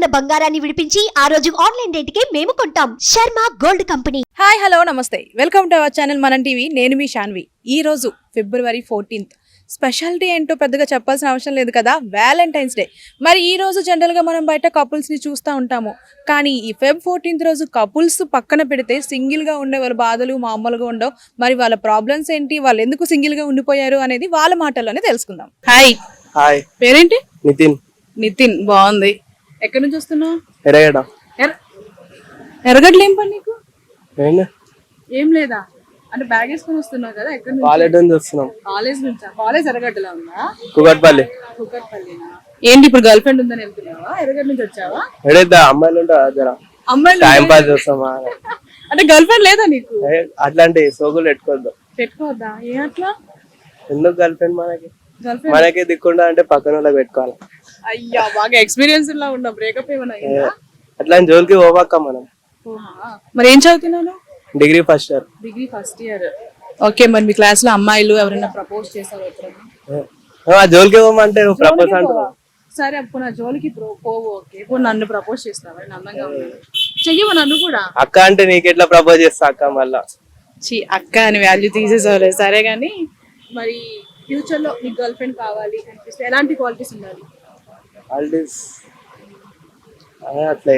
ఉన్న బంగారాన్ని విడిపించి ఆ రోజు ఆన్లైన్ రేటుకే మేము కొంటాం. Sharma gold company. Hi hello namaste. Welcome to our channel Manam TV. నేను మీ షాన్వి. ఈ రోజు ఫిబ్రవరి ఫోర్టీన్త్. స్పెషాలిటీ ఏంటో పెద్దగా చెప్పాల్సిన అవసరం లేదు కదా? Valentine's Day. మరి ఈ రోజు జనరల్గా మనం బయట కపుల్స్ని చూస్తూ ఉంటాము. కానీ ఈ ఫెబ్ ఫోర్టీన్త్ రోజు కపుల్స్ పక్కన పెడితే సింగిల్గా ఉండే వాళ్ళ బాధలు మామూలుగా ఉండవు. మరి వాళ్ళ ప్రాబ్లమ్స్ ఏంటి? వాళ్ళు ఎందుకు సింగిల్గా ఉండిపోయారు అనేది వాళ్ళ మాటల్లోనే తెలుసుకుందాం. హాయ్. హాయ్. పేరేంటి? నితిన్. నితిన్. బాగుంది. ఎక్కడి నుంచి వస్తున్నావు? ఎరగడ. ఏం పని నీకు? ఏం లేదా? అంటే బ్యాగ్ వేసుకొని వస్తున్నావు కదా ఎక్కడి నుంచి? కాలేజ్ నుంచి వస్తున్నాం. కాలేజ్ నుంచా? కాలేజ్ ఎర్రగడ్డలో ఉందా? కుకట్పల్లి. కుక్కట్పల్లినా ఏంటి ఇప్పుడు గర్ల్ ఫ్రెండ్ ఉందని వెళ్తున్నావా ఎర్రగడ్డ నుంచి వచ్చావా? అమ్మాయిలు ఉంటారా జర. అమ్మాయిలు టైం పాస్ చేస్తామా? అంటే గర్ల్ ఫ్రెండ్ లేదా నీకు? అట్లాంటి సోకులు పెట్టుకోవద్దు. పెట్టుకోవద్దా? ఏ అట్లా? ఎందుకు గర్ల్ ఫ్రెండ్ మనకి? మనకి దిక్కుండా అంటే పక్కన వాళ్ళకి పెట్టుకోవాలి. అయ్యా బాగా ఎక్స్పీరియన్స్ లా ఉన్నా. బ్రేకప్ ఏమైనా అయిందా? అట్లా జోలికి పోవాక మనం. మరి ఏం చదువుతున్నాను degree first year degree first year okay మరి మీ క్లాస్లో అమ్మాయిలు ఎవరైనా ప్రపోజ్ చేశారు ఎప్పుడైనా జోలికి పోమంటే ప్రపోజ్ అంటున్నావు. సరే అప్పుడు నా జోలికి పోవు ఓకే ఇప్పుడు నన్ను ప్రపోజ్ చేస్తావా? అందంగా చెయ్యవు నన్ను కూడా? అక్క అంటే నీకు ఎట్లా ప్రపోజ్ చేస్తా అక్క మళ్ళా? చి అక్క అని వాల్యూ తీసేసేవారు సరే కానీ మరి ఫ్యూచర్లో మీకు గర్ల్ ఫ్రెండ్ కావాలి అనిపిస్తే ఎలాంటి క్వాలిటీస్ ఉండాలి? ఆల్డీస్ అదే అట్లే.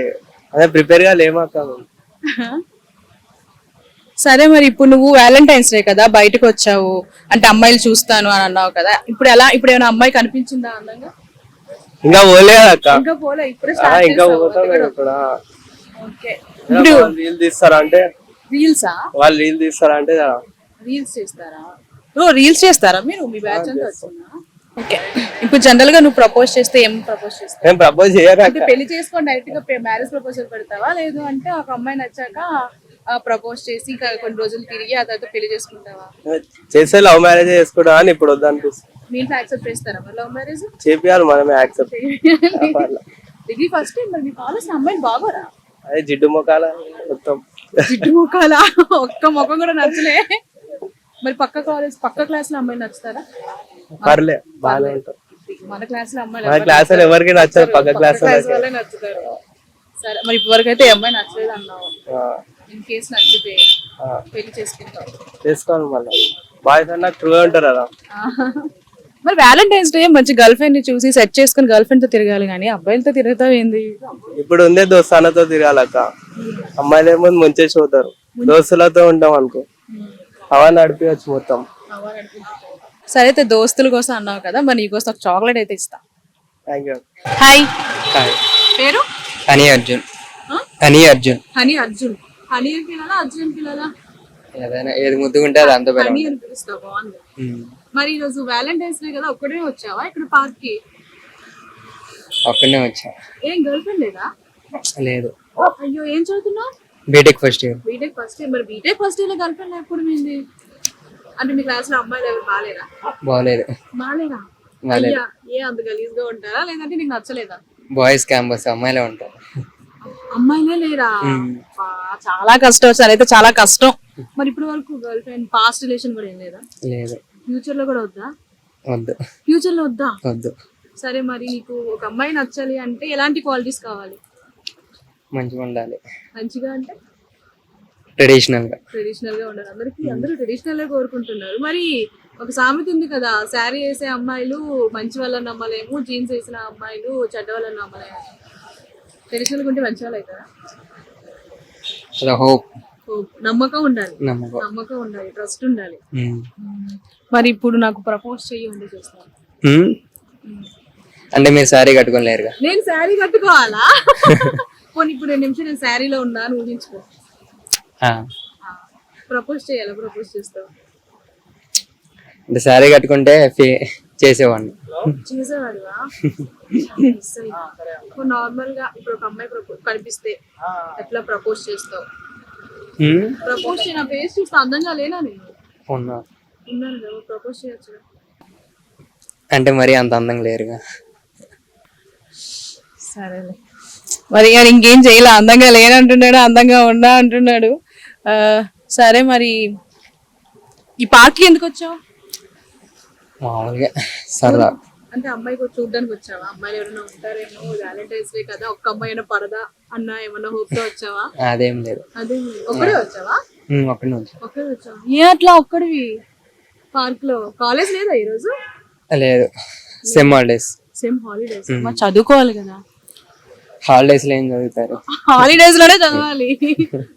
అదే ప్రిపేర్గా లేమక్క మేము. సరే మరి ఇప్పుడు నువ్వు వ్యాలంటైన్స్ డే కదా బయటకు వచ్చావు అంటే అమ్మాయిలు చూస్తాను అని అన్నావు కదా ఇప్పుడు ఎలా ఇప్పుడు ఏమైనా అమ్మాయి కనిపించిందా అందంగా? ఇంకా పోలేదు అక్క? ఇంకా పోలే ఇప్పుడే స్టార్ట్ ఇంకా పోతాం మేము ఇప్పుడు ఓకే రీల్ తీస్తారా అంటే? రీల్సా? వాళ్ళు రీల్ తీస్తారా అంటే రీల్స్ చేస్తారా? ఓ రీల్స్ చేస్తారా మీరు? మీ బ్యాచ్ అంతా వచ్చిందా? ఓకే. ఇప్పుడు జనరల్గా నువ్వు ప్రపోజ్ చేస్తే ఏం ప్రపోజ్ చేస్తావు? ఏం ప్రపోజ్ చేయరు అంటే పెళ్ళి చేసుకొని డైరెక్ట్గా మ్యారేజ్ ప్రపోజల్ పెడతావా? లేదు అంటే ఒక అమ్మాయి నచ్చాక ప్రపోజ్ చేసి ఇంకా కొన్ని రోజులు తిరిగి ఆ తర్వాత పెళ్ళి చేసుకుంటావా? చేస్తే లవ్ మ్యారేజ్ చేసుకుంటా అని ఇప్పుడు వద్దనిపిస్తుంది మీ ఇంట్లో యాక్సెప్ట్ చేస్తారా మరి లవ్ మ్యారేజ్ చేపియాలి మనమే యాక్సెప్ట్ డిగ్రీ ఫస్ట్ మరి మీ కాలేజ్ అమ్మాయిలు బాగోరా? అదే జిడ్డు మొక్కల మొత్తం. జిడ్డు ముఖాల ఒక్క ముఖం కూడా నచ్చలే. మరి పక్క కాలేజ్ పక్క క్లాస్లో అమ్మాయిలు నచ్చుతారా? పర్లే బాగానే ఉంటాం మన క్లాస్లో మన క్లాస్ ఎవరికి నచ్చదు పక్క క్లాస్ నచ్చుతారు. సరే మరి ఇప్పటివరకు అయితే ఈ అమ్మాయి నచ్చలేదు అన్నావు. ఇన్ కేసు నచ్చితే పెళ్ళి చేసుకుంటావు చేసుకోవాలి మళ్ళీ. బాయ్స్ అన్న ట్రూ ఉంటారు కదా. మరి వ్యాలంటైన్స్ డే మంచి గర్ల్ ఫ్రెండ్ని చూసి సెట్ చేసుకుని గర్ల్ ఫ్రెండ్తో తిరగాలి కానీ అబ్బాయిలతో తిరుగుతావు ఏంది? ఇప్పుడు ఉందే దోస్తానతో తిరగాలక్క. అమ్మాయిలు ఏమో ముంచేసి పోతారు దోస్తులతో ఉంటాం అనుకో. అవన్నీ నడిపించచ్చు మొత్తం. సరే అయితే దోస్తుల కోసం అన్నావు కదా మరి నీకోసం ఒక చాక్లెట్ అయితే ఇస్తా. హాయ్ పేరు? Honey Arjun? Honey Arjun. Honey Arjun. Honey అని పిల్లలా అర్జున్ పిల్లలా ఏదైనా ఏది ముద్దుకుంటే అది అంత బలం హనీ అని పిలుస్తావు బాగుంది. మరి ఈ రోజు వ్యాలంటైన్స్ డే కదా ఒక్కడే వచ్చావా? ఇక్కడ పార్క్కి ఒక్కడనే వచ్చా. ఏం గర్ల్ ఫ్రెండ్ లేదా? లేదు. అయ్యో ఏం చదువుతున్నావు? BTech first year BTech first year మరి బీటెక్ ఫస్ట్ ఇయర్లో గర్ల్ ఫ్రెండ్ ఎప్పుడు ఏంది? అంటే మీ క్లాస్లో అమ్మాయిలు ఎవరు బాగాలేరా బాగలేదు బాగాలేరా బాగాలేదు అయ్యా ఏ అంత గలీజ్గా ఉంటారా? లేదంటే నీకు నచ్చలేదా? బాయ్స్ క్యాంపస్ అమ్మాయిలే ఉంటారు. అమ్మాయిలే లేరా? చాలా కష్టం సరే అయితే చాలా కష్టం. మరి ఇప్పటి వరకు గర్ల్ ఫ్రెండ్ పాస్ట్ రిలేషన్ కూడా ఏం లేదా? లేదు. ఫ్యూచర్లో కూడా వద్దా? వద్దు. ఫ్యూచర్లో వద్దా? వద్దు. సరే మరి నీకు ఒక అమ్మాయి నచ్చాలి అంటే ఎలాంటి క్వాలిటీస్ కావాలి? మంచిగా ఉండాలి. మంచిగా అంటే? ట్రెడిషనల్గా. ట్రెడిషనల్గా ఉండాలి. అందరికి అందరూ ట్రెడిషనల్గా కోరుకుంటున్నారు. మరి ఒక సామెత ఉంది కదా శారీ వేసే అమ్మాయిలు మంచి వాళ్ళని నమ్మలేము జీన్స్ వేసిన అమ్మాయిలు చెడ్డ వాళ్ళని నమ్మలేము. ట్రెడిషనల్ ఉంటే మంచి వాళ్ళు అలా హోప్ నమ్మకం ఉండాలి. నమ్మకం. నమ్మకం ఉండాలి. ట్రస్ట్ ఉండాలి. మరి ఇప్పుడు నాకు ప్రపోజ్ చెయ్యండి చేస్తాను? అంటే మీరు సారీ కట్టుకోలేరుగా? నేను శారీ కట్టుకోవాలా? పోనీ ఇప్పుడు రెండు నిమిషం నేను శారీలో ఉన్నాను ఊహించుకో. ప్రపోజ్ చేయాలా? ప్రపోజ్ చేస్తావు? అంటే సారీ కట్టుకుంటే ఫే- చేసేవాడిని. చేసేవాడివా? ఇప్పుడు నార్మల్గా ఇప్పుడు ఒక అమ్మాయి ప్రపో- కనిపిస్తే ఎట్లా ప్రపోజ్ చేస్తావు? ప్రపోజ్ చేయ నా ఫేస్ చూస్తే అందంగా లేనా నేను? ఉన్నా. ఉన్నాను కదా ప్రపోజ్ చేయొచ్చు అంటే మరీ అంత అందంగా లేరుగా. సరేలే. మరి ఇక చేయలే అందంగా లేనంటున్నాడు అందంగా ఉన్నా అంటున్నాడు. సరే మరి. ఈ పార్క్కి ఎందుకు వచ్చావు? మామూలుగా సరదా. అంటే అమ్మాయి చూడడానికి వచ్చావా? అమ్మాయిలు ఎవరైనా ఉంటారేమో వ్యాలంటైన్స్ డే కదా ఒక్క అమ్మాయి అయినా పడదా అన్న ఏమన్నా హోప్తో వచ్చావా? అదేం లేదు. అదే ఒక్కడే వచ్చావా? ఒక్కడి వచ్చావా? ఏ అట్లా ఒక్కడివి? పార్క్లో కాలేజ్ లేదా ఈ రోజు లేదు సెమ్ హాలిడేస్ సేమ్ హాలిడేస్ మరి చదువుకోవాలి కదా. హాలిడేస్లో ఏం చదువుతారు? హాలిడేస్లోనే చదవాలి.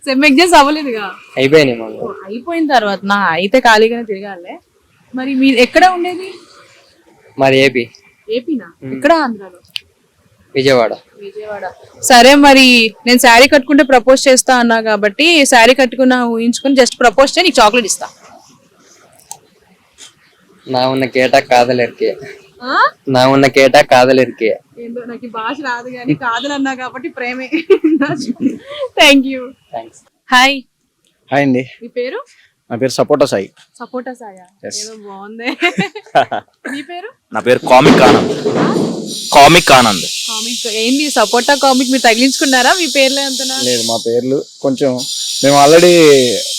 సెమ్ ఎగ్జామ్స్ అవ్వలేదుగా. అయిపోయినాయి మాకు. అయిపోయిన తర్వాత నా అయితే ఖాళీగానే తిరగాలే. మరి మీరు ఎక్కడ ఉండేది? మాది ఏపీ. ఏపీనా? ఎక్కడ ఆంధ్రాలో? విజయవాడ. విజయవాడ. సరే మరి నేను శారీ కట్టుకుంటే ప్రపోజ్ చేస్తా అన్నా కాబట్టి శారీ కట్టుకున్నా ఊహించుకుని జస్ట్ ప్రపోజ్ చేయి నీకు చాక్లెట్ ఇస్తా. నా ఉన్న కేటా కాదలెరికే? నా ఉన్న కేటా కాదలెరికే ఏందో నాకు భాష రాదు కానీ కాదలన్నా కాబట్టి ప్రేమే. Thank you thanks hi hi అండి. మీ పేరు? నా పేరు సపోటా సాయి. సపోటా సాయా? ఏదో బాగుంది. మీ పేరు? నా పేరు comic Anand. Comic Anand. Comic. ఏంటి సపోటా కామిక్ మీరు తగిలించుకున్నారా? మీ పేర్లే అంతనా? లేదు మా పేర్లు కొంచెం మేము ఆల్రెడీ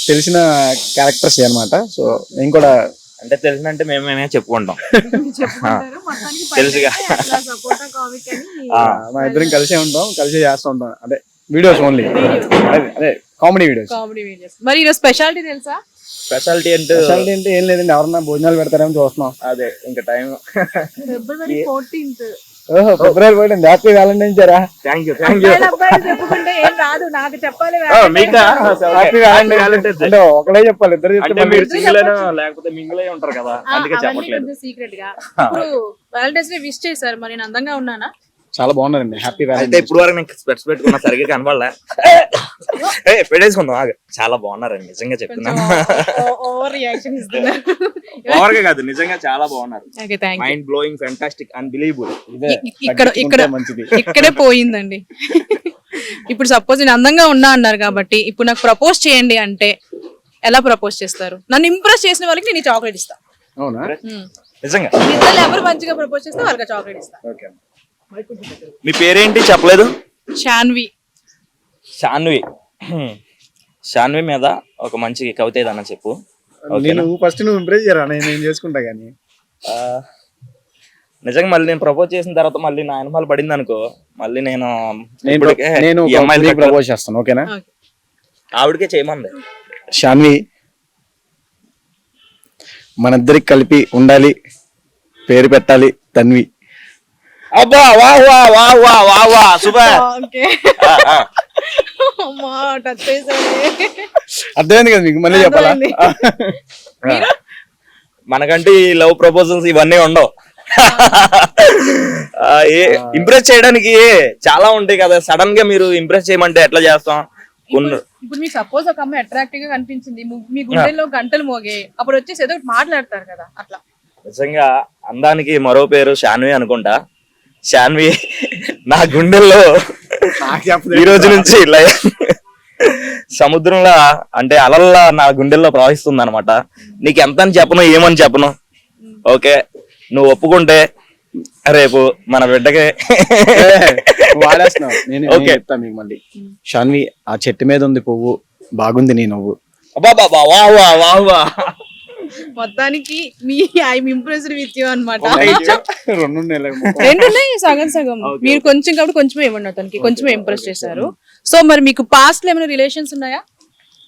తెలిసిన క్యారెక్టర్స్ అనమాట సో మేము కూడా అంటే తెలిసినంటే మేము మేమే చెప్పుకుంటాం. తెలుసుగా. పైకి అట్లా సపోటా కామిక్ అని ఆ, మా ఇద్దరం కలిసే ఉంటాం కలిసే చేస్తూ ఉంటాం. అదే వీడియోస్ ఓన్లీ అదే కామెడీ వీడియోస్ కామెడీ వీడియోస్ మరి ఈరోజు స్పెషాలిటీ తెలుసా? స్పెషాలిటీ అంటే స్పెషాలిటీ అంటే ఏం లేదండి ఎవరన్నా భోజనాలు పెడతారేమో చూస్తున్నాం. అదే ఇంకా టైం ఫిబ్రవరి ఫోర్టీన్త్ ఓహో ఫిబ్రవరి పోయింది హ్యాపీ వ్యాలంటైన్స్ రా. థ్యాంక్ యూ థ్యాంక్ యూ అబ్బాయిలు చెప్పుకుంటే ఏం రాదు నాకు చెప్పాలి మీకా? హ్యాపీ వ్యాలంటైన్స్ అంటే ఒకటే చెప్పాలి ఇద్దరు చెప్తే మీరు సింగిల్ అయినా లేకపోతే మింగిల్ అయి ఉంటారు కదా అందుకే చెప్పట్లేదు. సీక్రెట్గా. ఇప్పుడు వ్యాలంటైన్స్ డే విష్ చేశారు మరి నేను అందంగా ఉన్నానా? చాలా బాగున్నారండి. హ్యాపీ అయితే ఇప్పుడు వరకు నేను స్పెట్స్ పెట్టుకున్నా సరిగ్గా కనబడలే. ఏ పెట్టేసుకుందాం ఆగు. చాలా బాగున్నారండి. నిజంగా చెప్తున్నాను. ఓవర్ రియాక్షన్ ఇస్తున్నారు. ఓవర్గా కాదు. నిజంగా చాలా బాగున్నారు. మైండ్ బ్లోయింగ్ ఫెంటాస్టిక్ అన్బిలీవబుల్ ఇక్కడ ఇక్కడ మంచిది. ఇక్కడే పోయిందండి. ఇప్పుడు సపోజ్ నేను అందంగా ఉన్నా అన్నారు కాబట్టి ఇప్పుడు నాకు ప్రపోజ్ చేయండి అంటే ఎలా ప్రపోజ్ చేస్తారు? నన్ను ఇంప్రెస్ చేసిన వాళ్ళకి నేను చాక్లెట్ ఇస్తా. అవునా. నిజంగా. ఎవరు మంచిగా ప్రపోజ్ చేస్తే వాళ్ళకి చాక్లెట్ ఇస్తా. ఓకే మీ పేరేంటి? చెప్పలేదు? షాన్వి శాన్వి. శాన్వి మీద ఒక మంచి కవిత ఏదన్నా చెప్పు. నేను ఫస్ట్ నువ్వు ఇంప్రెస్ చేయరా? నేను నేను చేసుకుంటా కానీ. ఆ, నిజంగా మళ్ళీ నేను ప్రపోజ్ చేసిన తర్వాత మళ్ళీ నా అనుమాలు పడింది అనుకో మళ్ళీ నేను నేను ప్రపోజ్ చేస్తాను ఓకేనా? ఓకే. ఆవిడకే చేయమంది. షాన్వి మనిద్దరికి కలిపి ఉండాలి పేరు పెట్టాలి తన్వి. అబ్బా వా వా వా వా వా వా సూపర్. ఓకే. అమ్మా టచ్ చేసాడే అర్థమైంది కదా మీకు? మళ్ళీ చెప్పాలా. మనకంటే ఈ లవ్ ప్రపోజల్స్ ఇవన్నీ ఉండవు. ఇంప్రెస్ చేయడానికి చాలా ఉంటాయి కదా. సడన్గా మీరు ఇంప్రెస్ చేయమంటే ఎట్లా చేస్తాం? ఇప్పుడు మీకు సపోజ్ ఒక అమ్మాయి అట్రాక్టివ్గా కనిపించింది. ము- మీ గుండెల్లో గంటలు మోగే. అప్పుడు వచ్చేసి ఏదో ఒకటి మాట్లాడతారు కదా అట్లా. నిజంగా అందానికి మరో పేరు శాన్వి అనుకుంటా. శాన్వి నా గుండెల్లో ఈ రోజు నుంచి సముద్రంలో అంటే అలల్లా నా గుండెల్లో ప్రవహిస్తుంది అనమాట నీకు ఎంత అని చెప్పను ఏమని చెప్పను? ఓకే నువ్వు ఒప్పుకుంటే రేపు మన బిడ్డకి వాడేస్తున్నావు. నేను మీకు మళ్ళీ. షాన్వి ఆ చెట్టు మీద ఉంది పువ్వు బాగుంది నీ నవ్వు. అబ్బాబాబా వా వా వా వా. మొత్తానికి మీ ఐఎమ్ ఇంప్రెస్డ్ విత్ యూ అనమాట రెండు ఉన్నాయి రెండు ఉన్నాయి సగం సగం. మీరు కొంచెం కాబట్టి కొంచెమే ఇవ్వండి అతనికి కొంచెమే ఇంప్రెస్ చేశారు. సో మరి మీకు పాస్ట్లో ఏమైనా రిలేషన్స్ ఉన్నాయా?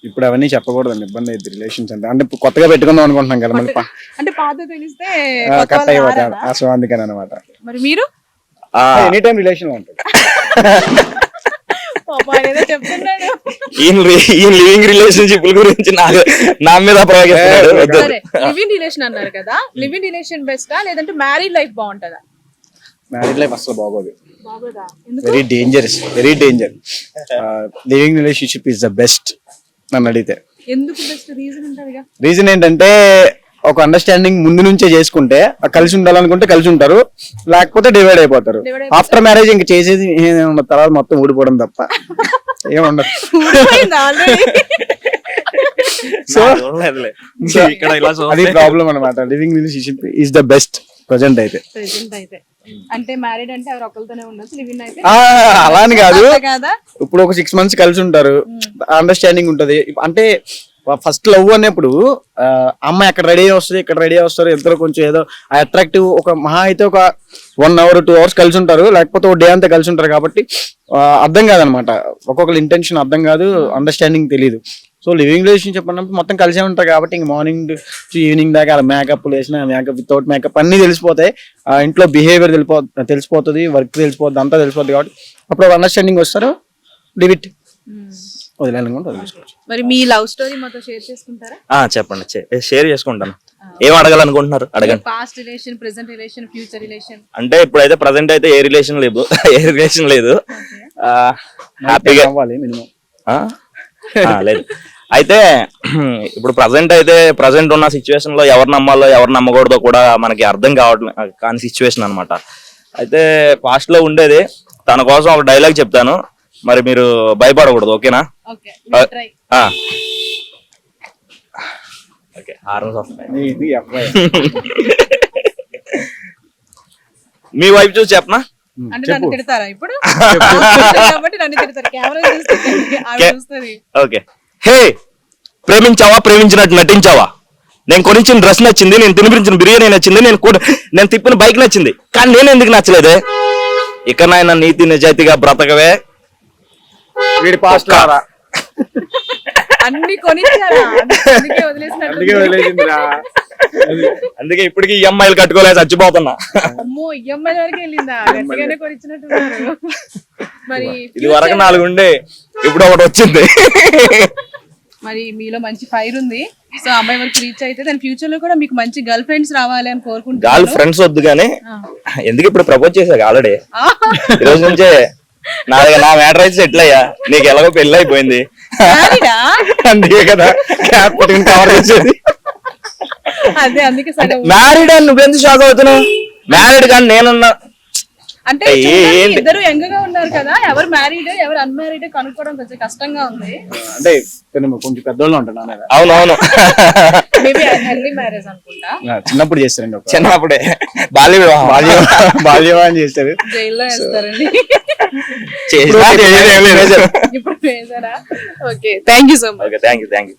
ఇప్పుడు అవన్నీ చెప్పకూడదండి ఇబ్బంది అయింది రిలేషన్స్ అంటే. అంటే కొత్తగా పెట్టుకుందాం అనుకుంటున్నాం కదా మళ్ళీ అంటే పాత తెలిస్తే కట్ రారా? సో అందుకని అనమాట మరి మీరు? ఎనీ టైం రిలేషన్ ఉంటుంది ఈయన లివింగ్ రిలేషన్షిప్ గురించి నా నా మీద ప్రయోగిస్తున్నాడు వద్దు. సరే లివ్ ఇన్ రిలేషన్ అన్నారు కదా. లివ్ ఇన్ రిలేషన్ బెస్టా లేదంటే మ్యారీడ్ లైఫ్ బాగుంటుందా? మ్యారేజ్ లైఫ్ అసలు బాగోదు. Very dangerous very danger. Living relationship is the best నన్ను అడిగితే. ఎందుకు బెస్ట్? రీజన్ ఉంటుందిగా. రీజన్ ఏంటంటే ఒక అండర్స్టాండింగ్ ముందు నుంచే చేసుకుంటే కలిసి ఉండాలనుకుంటే కలిసి ఉంటారు. లేకపోతే డివైడ్ అయిపోతారు. ఆఫ్టర్ మ్యారేజ్ ఇంక చేసేది తర్వాత మొత్తం ఊడిపోవడం తప్ప. ఏముండదు. సో అది ప్రాబ్లం అనమాట living relationship is the best present అయితే. అంటే మ్యారీడ్ అంటే ఒకరితోనే ఉండొచ్చు అలా అని కాదు. ఇప్పుడు ఒక సిక్స్ మంత్స్ కలిసి ఉంటారు. అండర్స్టాండింగ్ ఉంటది. అంటే ఫస్ట్ లవ్ అన్నప్పుడు అమ్మ ఎక్కడ అక్కడ రెడీ వస్తుంది ఇక్కడ రెడీ వస్తారు ఇద్దరు కొంచెం ఏదో అట్రాక్టివ్ ఒక మహా అయితే ఒక వన్ అవర్ టూ అవర్స్ కలిసి ఉంటారు. లేకపోతే ఒక డే అంతా కలిసి ఉంటారు కాబట్టి అర్థం కాదనమాట. ఒక్కొక్కరి ఇంటెన్షన్ అర్థం కాదు అండర్స్టాండింగ్ తెలియదు సో లివింగ్ రిలేషన్షిప్ అన్నప్పుడు మొత్తం కలిసే ఉంటారు కాబట్టి ఇంక మార్నింగ్ టు ఈవినింగ్ దాకా అలా మేకప్ వేసిన మేకప్ వితౌట్ మేకప్ అన్ని తెలిసిపోతాయి. ఆ, ఇంట్లో బిహేవియర్ తెలిపో తెలిసిపోతుంది వర్క్ తెలిసిపోతుంది అంతా తెలిసిపోతుంది కాబట్టి అప్పుడు అండర్స్టాండింగ్ వస్తారు. డివిట్ వదిలేయాలనుకుంటే వదిలేసుకోవచ్చు. మరి మీ లవ్ స్టోరీ మాతో షేర్ చేసుకుంటారా? ఆ చెప్పండి. చే- షేర్ చేసుకుంటాను. ఏం అడగాలనుకుంటున్నారు? అడగండి. Past relation present relation future relation అంటే ఇప్పుడైతే ప్రజెంట్ అయితే ఏ రిలేషన్ లేదు. ఏ రిలేషన్ లేదు. ఆ, హ్యాపీగా అవ్వాలి మినిమం ఆ? ఆ, లేదు. అయితే ఇప్పుడు ప్రజెంట్ అయితే ప్రజెంట్ ఉన్న సిచ్యువేషన్లో ఎవరు నమ్మాలో ఎవరు నమ్మకూడదో కూడా మనకి అర్థం కావట్లేదు కాని సిచ్యువేషన్ అన్నమాట. అయితే పాస్ట్లో ఉండేది తన కోసం ఒక డైలాగ్ చెప్తాను. మరి మీరు భయపడకూడదు ఓకేనా ఓకే ఆ, ట్రై ఆ. ఓకే హార్న్స్ వస్తున్నాయి మీ వైపు చూసి చెప్పనా? అంటే నన్ను తిడతారా ఇప్పుడు? కాబట్టి నన్ను తిడతారు. కెమెరా చూస్తుంది ఆవిడ కే- చూస్తుంది. ఓకే. హే ప్రేమించావా ప్రేమించినట్టు నటించావా? నేను కొనిచ్చిన డ్రెస్ నచ్చింది నేను తినిపించిన బిర్యానీ నచ్చింది నేను కూడా నేను తిప్పిన బైక్ నచ్చింది. కానీ నేను ఎందుకు నచ్చలేదే? ఇక నాయన నీతి నిజాయితీగా బ్రతకవే. వీడి పాస్ట్ అన్ని కొనిచ్చారా? అందుకే వదిలేసిందిరా. అందుకే ఇప్పటికీ ఈ అమ్మాయిలు కట్టుకోలేదు చచ్చిపోతున్నా. అమ్మో ఈఎంఐ వరకు వెళ్ళిందా? గట్టిగానే కొనిచ్చినట్టున్నారు. మరి ఇది వరకు నాలుగు ఉండే ఇప్పుడు ఒకటి వచ్చింది. మరి మీలో మంచి ఫైర్ ఉంది. సో అమ్మాయి వరకు రీచ్ అయితే దాని ఫ్యూచర్లో కూడా మీకు మంచి గర్ల్ ఫ్రెండ్స్ రావాలి అని గాల్ కోరుకుంటున్నాను ఫ్రెండ్స్ వద్దు కానీ. ఎందుకు ఇప్పుడు ప్రపోజ్ చేశాక ఆల్రెడీ. ఈ రోజు నుంచే నా నా మ్యాటర్ అయితే సెటిల్ అయ్యా నీకు ఎలాగో పెళ్ళి అయిపోయింది? అందుకే కదా క్యాప్ పట్టుకుని కవర్ చేసేది. మ్యారీడ్ అని నువ్వెందుకు షాక్ అవుతున్నావు? మ్యారీడ్ కానీ నేనున్నా. అంటే? ఇద్దరు యంగ్గా ఉన్నారు కదా ఎవరు మ్యారీడ్ ఎవరు అన్మ్యారీడ్ కనుక్కోవడం కొంచెం కష్టంగా ఉంది. అంటే కొంచెం కొంచెం పెద్దోళ్ళు ఉంటాడు నాన్న అవునవును మేబీ ఎర్లీ మ్యారేజ్ అనుకుంటా. చిన్నప్పుడు చేస్తారండి చిన్నప్పుడే. బాల్య వివాహం. బాల్య చేస్తారు. జైల్లో వేస్తారండి. చేసేది ఏం లేదు. ఇప్పుడు okay thank you so much okay thank you thank you